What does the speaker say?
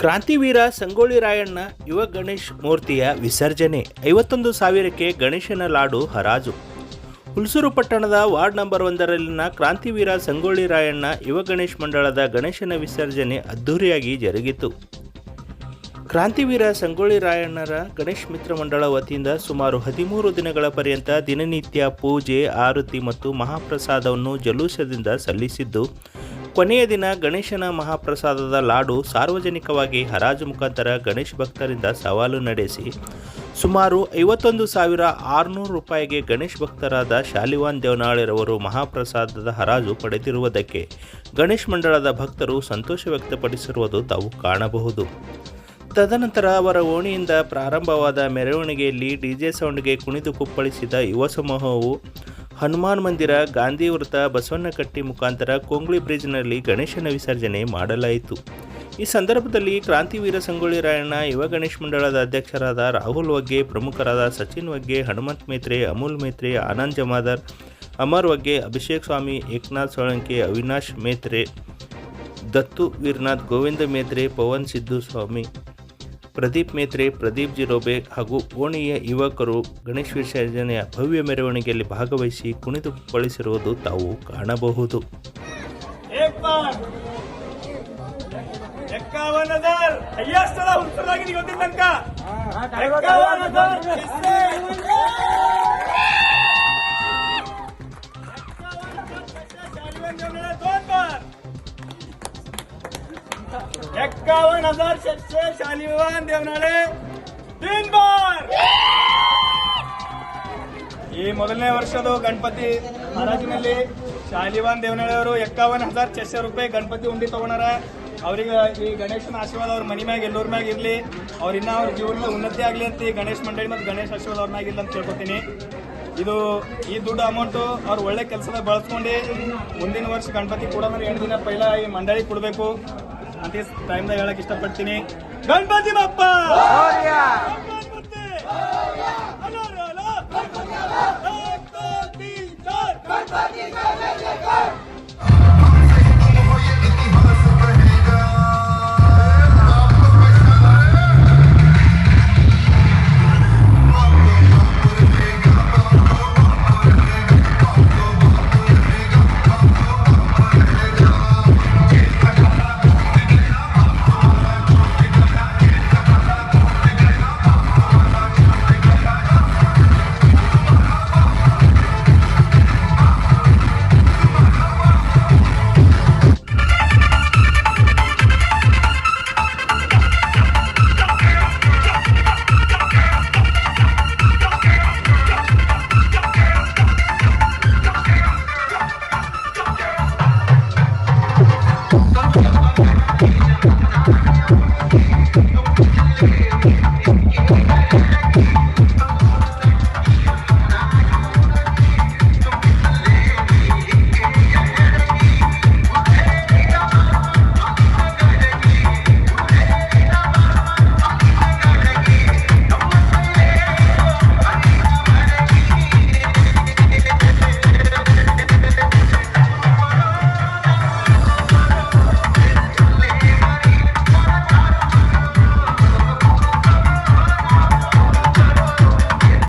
ಕ್ರಾಂತಿವೀರ ಸಂಗೊಳ್ಳಿ ರಾಯಣ್ಣ, ಯುವ ಗಣೇಶ್ ಮೂರ್ತಿಯ ವಿಸರ್ಜನೆ, ಐವತ್ತೊಂದು ಸಾವಿರಕ್ಕೆ ಗಣೇಶನ ಲಾಡು ಹರಾಜು. ಹುಲ್ಸೂರು ಪಟ್ಟಣದ ವಾರ್ಡ್ ನಂಬರ್ ಒಂದರಲ್ಲಿನ ಕ್ರಾಂತಿವೀರ ಸಂಗೊಳ್ಳಿ ರಾಯಣ್ಣ, ಯುವ ಗಣೇಶ್ ಮಂಡಳದ ಗಣೇಶನ ವಿಸರ್ಜನೆ ಅದ್ಧೂರಿಯಾಗಿ ಜರುಗಿತು. ಕ್ರಾಂತಿವೀರ ಸಂಗೊಳ್ಳಿ ರಾಯಣ್ಣರ ಗಣೇಶ್ ಮಿತ್ರ ಮಂಡಳ ವತಿಯಿಂದ ಸುಮಾರು ಹದಿಮೂರು ದಿನಗಳ ಪರ್ಯಂತ ದಿನನಿತ್ಯ ಪೂಜೆ, ಆರತಿ ಮತ್ತು ಮಹಾಪ್ರಸಾದವನ್ನು ಜಲೂಸದಿಂದ ಸಲ್ಲಿಸಿದ್ದು ಕೊನೆಯ ದಿನ ಗಣೇಶನ ಮಹಾಪ್ರಸಾದದ ಲಾಡು ಸಾರ್ವಜನಿಕವಾಗಿ ಹರಾಜು ಮುಖಾಂತರ ಗಣೇಶ ಭಕ್ತರಿಂದ ಸವಾಲು ನಡೆಸಿ ಸುಮಾರು ಐವತ್ತೊಂದು ಸಾವಿರ ಆರುನೂರು ರೂಪಾಯಿಗೆ ಗಣೇಶ್ ಭಕ್ತರಾದ ಶಾಲಿವಾನ್ ದೇವನಾಳಿರವರು ಮಹಾಪ್ರಸಾದದ ಹರಾಜು ಪಡೆದಿರುವುದಕ್ಕೆ ಗಣೇಶ್ ಮಂಡಳದ ಭಕ್ತರು ಸಂತೋಷ ವ್ಯಕ್ತಪಡಿಸಿರುವುದು ತಾವು ಕಾಣಬಹುದು. ತದನಂತರ ಅವರ ಓಣಿಯಿಂದ ಪ್ರಾರಂಭವಾದ ಮೆರವಣಿಗೆಯಲ್ಲಿ ಡಿಜೆ ಸೌಂಡ್ಗೆ ಕುಣಿದು ಕುಪ್ಪಳಿಸಿದ ಯುವ ಸಮೂಹವು ಹನುಮಾನ್ ಮಂದಿರ, ಗಾಂಧಿ ವೃತ್ತ, ಬಸವಣ್ಣಕಟ್ಟಿ ಮುಖಾಂತರ ಕೊಂಗ್ಳಿ ಬ್ರಿಡ್ಜ್ನಲ್ಲಿ ಗಣೇಶನ ವಿಸರ್ಜನೆ ಮಾಡಲಾಯಿತು. ಈ ಸಂದರ್ಭದಲ್ಲಿ ಕ್ರಾಂತಿವೀರ ಸಂಗೊಳ್ಳಿ ರಾಯಣ್ಣ, ಯುವ ಗಣೇಶ್ ಮಂಡಳದ ಅಧ್ಯಕ್ಷರಾದ ರಾಹುಲ್ ವಗ್ಗೆ ಪ್ರಮುಖರಾದ ಸಚಿನ್ ವಗ್ಗೆ ಹನುಮಂತ್ ಮೇತ್ರೆ, ಅಮೂಲ್ ಮೇತ್ರೆ, ಆನಂದ್ ಜಮಾದಾರ್, ಅಮರ್ ವಗ್ಗೆ ಅಭಿಷೇಕ್ ಸ್ವಾಮಿ, ಏಕನಾಥ್ ಸೋಳಂಕೆ, ಅವಿನಾಶ್ ಮೇತ್ರೆ, ದತ್ತು ವೀರ್ನಾಥ್ ಗೋವಿಂದ ಮೇತ್ರೆ, ಪವನ್ ಸಿದ್ದು ಸ್ವಾಮಿ ಪ್ರದೀಪ್ ಮೇತ್ರೆ, ಪ್ರದೀಪ್ ಜಿರೋಬೆ ಹಾಗೂ ಓಣಿಯ ಯುವಕರು ಗಣೇಶ ವಿಸರ್ಜನೆಯ ಭವ್ಯ ಮೆರವಣಿಗೆಯಲ್ಲಿ ಭಾಗವಹಿಸಿ ಕುಣಿದು ಬಳಸಿರುವುದು ತಾವು ಕಾಣಬಹುದು. એકાવન હજાર સાતસો શાલીવાન દેવનાળે તીન ಬಾರ್ ಈ ಮೊದಲನೇ ವರ್ಷದ ಗಣಪತಿ ಹರಾಜಿನಲ್ಲಿ ಶಾಲಿವಾನ್ ದೇವನಹಳ್ಳಿಯವರು ಎಕ್ಕಾವನ್ ಹಜಾರ್ ಚೆಸ್ಸರ್ ರೂಪಾಯಿ ಗಣಪತಿ ಉಂಡಿ ತಗೊಂಡಾರ. ಅವ್ರಿಗೆ ಈ ಗಣೇಶನ ಆಶೀರ್ವಾದ ಅವ್ರ ಮನಿ ಮ್ಯಾಗ, ಎಲ್ಲರ ಮ್ಯಾಗ ಇರಲಿ. ಅವ್ರ ಇನ್ನ ಅವ್ರ ಜೀವನದ ಉನ್ನತಿ ಆಗಲಿ ಅಂತ ಈ ಗಣೇಶ್ ಮಂಡಳಿ ಮತ್ತು ಗಣೇಶ ಆಶೀರ್ವಾದ ಅವ್ರ ಮ್ಯಾಗ ಇಲ್ಲ ಅಂತ ಕೇಳ್ಕೊತೀನಿ. ಇದು ಈ ದುಡ್ಡು ಅಮೌಂಟು ಅವ್ರು ಒಳ್ಳೆ ಕೆಲಸದ ಬಳಸ್ಕೊಂಡು ಮುಂದಿನ ವರ್ಷ ಗಣಪತಿ ಕೂಡ ಎರಡು ದಿನ ಪೈಲ ಈ ಮಂಡಳಿ ಕೊಡಬೇಕು. ಅಂತ ಈ ಟೈಮ್ದಾಗ ಹೇಳಕ್ ಇಷ್ಟಪಡ್ತೀನಿ ಗಣಪತಿ ಬಪ್ಪ